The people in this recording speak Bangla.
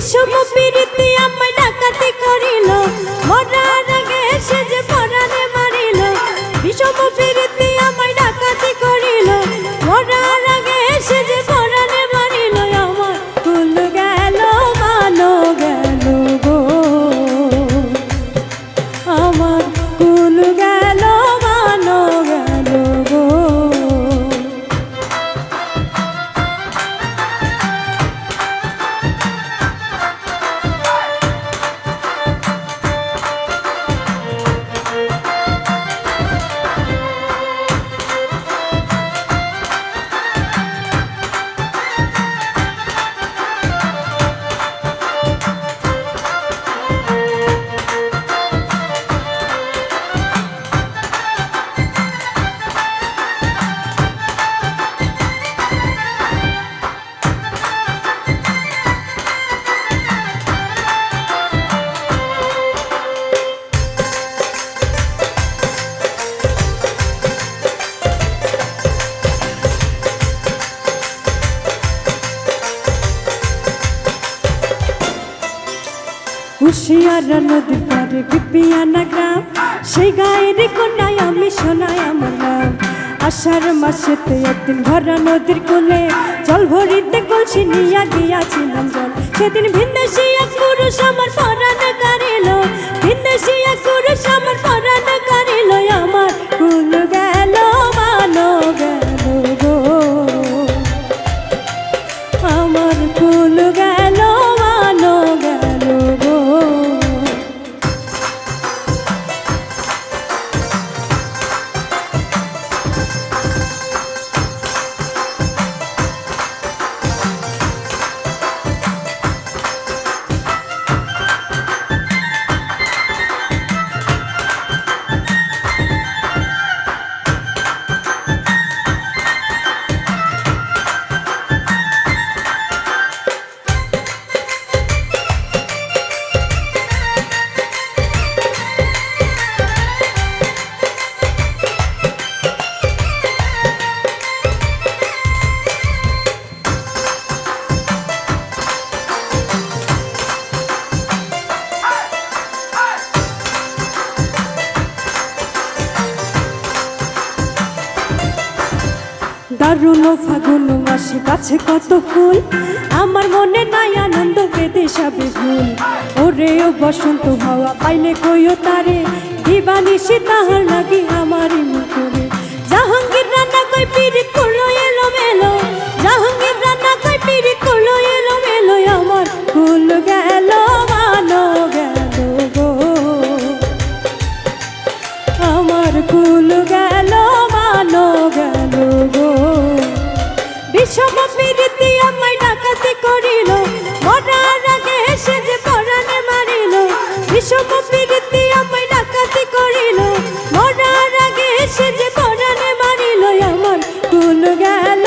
বিষম প্রীতি আমায় হুশিয়ারা নদীর পারে বিপিয়ানা গ্রাম। সেই গায়ের কোনায় আমি শোনায় আমার নাম। আষাঢ় মাসেতে একদিন ভরা নদীর কোলে জল ভরিতে কলসি নিয়া গিয়াছিলাম জল। সেদিন ভিন্দেশি এক পুরুষ আমার পরাণ কারিল। ভিন্দেশি পুরুষ আমার দারুণ ফাগুন মাসে কাছে কত ফুল। আমার মনে নাই আনন্দ পেতে সবে ভুল। ওরে ও বসন্ত হাওয়া পাইলে কইও তারে। দিবানিসি তাহার লাগি বিষম প্রীতি আমায় ডাকাতি করিল। মরার আগে সে যে পরাণে মারিল আমার গেল।